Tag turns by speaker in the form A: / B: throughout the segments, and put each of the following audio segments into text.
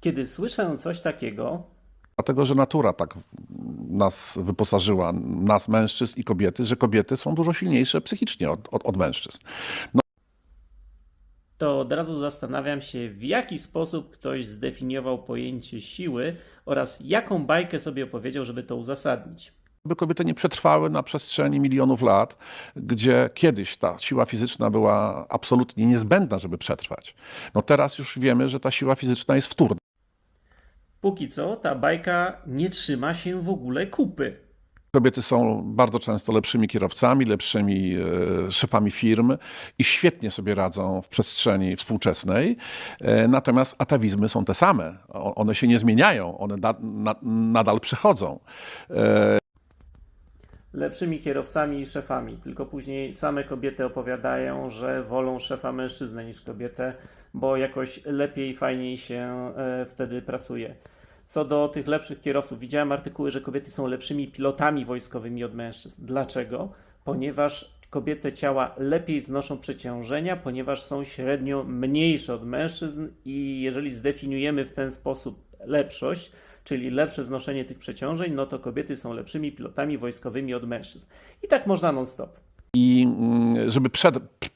A: Kiedy słyszę coś takiego,
B: Dlatego, że natura tak nas wyposażyła, nas mężczyzn i kobiety, że kobiety są dużo silniejsze psychicznie od, od, od mężczyzn.
A: to od razu zastanawiam się, w jaki sposób ktoś zdefiniował pojęcie siły oraz jaką bajkę sobie opowiedział, żeby to uzasadnić.
B: By kobiety nie przetrwały na przestrzeni milionów lat, gdzie kiedyś ta siła fizyczna była absolutnie niezbędna, żeby przetrwać. No teraz już wiemy, że ta siła fizyczna jest wtórna.
A: Póki co ta bajka nie trzyma się w ogóle kupy.
B: Kobiety są bardzo często lepszymi kierowcami, lepszymi e, szefami firm i świetnie sobie radzą w przestrzeni współczesnej. E, natomiast atawizmy są te same. One się nie zmieniają, one na, na, nadal przechodzą.
A: Lepszymi kierowcami i szefami, tylko później same kobiety opowiadają, że wolą szefa mężczyznę niż kobietę, bo jakoś lepiej, fajniej się e, wtedy pracuje. Co do tych lepszych kierowców, widziałem artykuły, że kobiety są lepszymi pilotami wojskowymi od mężczyzn. Dlaczego? Ponieważ kobiece ciała lepiej znoszą przeciążenia, ponieważ są średnio mniejsze od mężczyzn i jeżeli zdefiniujemy w ten sposób lepszość, czyli lepsze znoszenie tych przeciążeń, no to kobiety są lepszymi pilotami wojskowymi od mężczyzn. I tak można non-stop.
B: I mm, żeby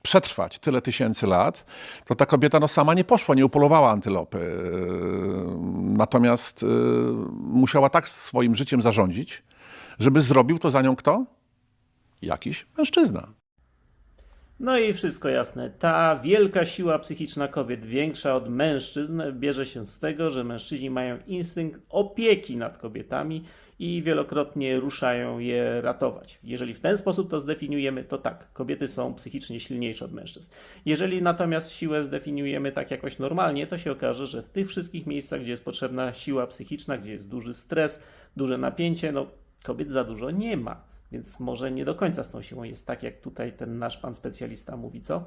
B: przetrwać tyle tysięcy lat, to ta kobieta no, sama nie poszła, nie upolowała antylopy. Yy, Natomiast yy, musiała tak swoim życiem zarządzić, żeby zrobił to za nią kto? Jakiś mężczyzna.
A: No i wszystko jasne. Ta wielka siła psychiczna kobiet, większa od mężczyzn, bierze się z tego, że mężczyźni mają instynkt opieki nad kobietami i wielokrotnie ruszają je ratować. Jeżeli w ten sposób to zdefiniujemy, to tak, kobiety są psychicznie silniejsze od mężczyzn. Jeżeli natomiast siłę zdefiniujemy tak jakoś normalnie, to się okaże, że w tych wszystkich miejscach, gdzie jest potrzebna siła psychiczna, gdzie jest duży stres, duże napięcie, no kobiet za dużo nie ma. Więc może nie do końca z tą siłą jest tak, jak tutaj ten nasz pan specjalista mówi, co?